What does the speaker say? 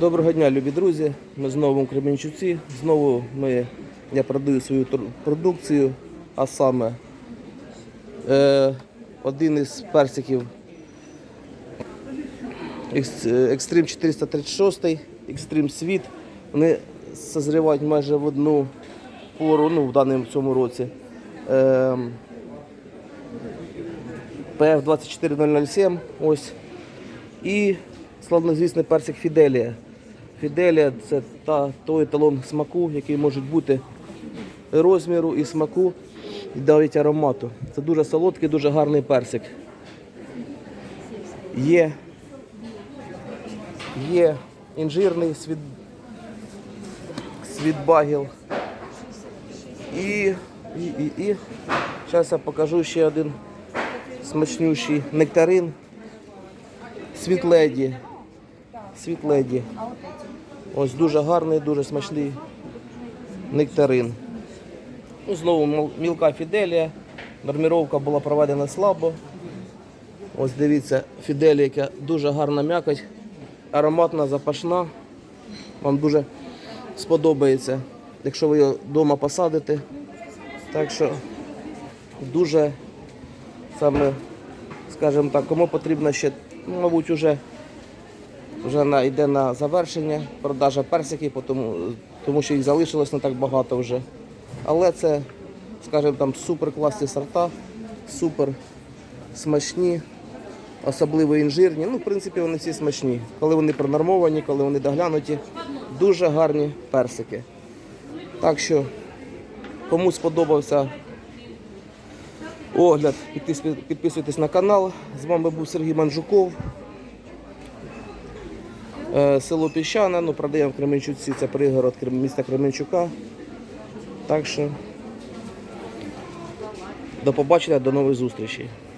Доброго дня, любі друзі. Ми знову в Кременчуці. Знову ми, я продаю свою продукцію, а саме е, один із персиків е, Екстрим 436, Екстрим Світ. Вони созрівають майже в одну пору, ну, в даному цьому році. Е, PF 24007, ось. І славнозвісний персик Фіделія. Фіделія це та, той еталон смаку, який може бути розміру і смаку, і навіть аромату. Це дуже солодкий, дуже гарний персик. Є, є інжирний світ, світбагіл. І, і, і, і. Зараз я покажу ще один смачнющий нектарин. Світледі. Світледі. Ось дуже гарний, дуже смачний нектарин. Ну, знову мілка фіделія. Норміровка була проведена слабо. Ось дивіться, фіделія, яка дуже гарна м'якоть, ароматна, запашна. Вам дуже сподобається, якщо ви його вдома посадите. Так що дуже саме, скажімо так, кому потрібно ще, мабуть, вже, вже на, йде на завершення продажа персиків, тому, тому що їх залишилось не так багато вже. Але це, скажімо, там супер класні сорта, супер смачні, особливо інжирні. Ну, в принципі, вони всі смачні. Коли вони пронормовані, коли вони доглянуті, дуже гарні персики. Так що, кому сподобався огляд, підписуйтесь на канал. З вами був Сергій Манжуков. Е, Село Піщане, ну, продаємо в Кременчуці, це пригород міста Кременчука. Так що до побачення, до нових зустрічей.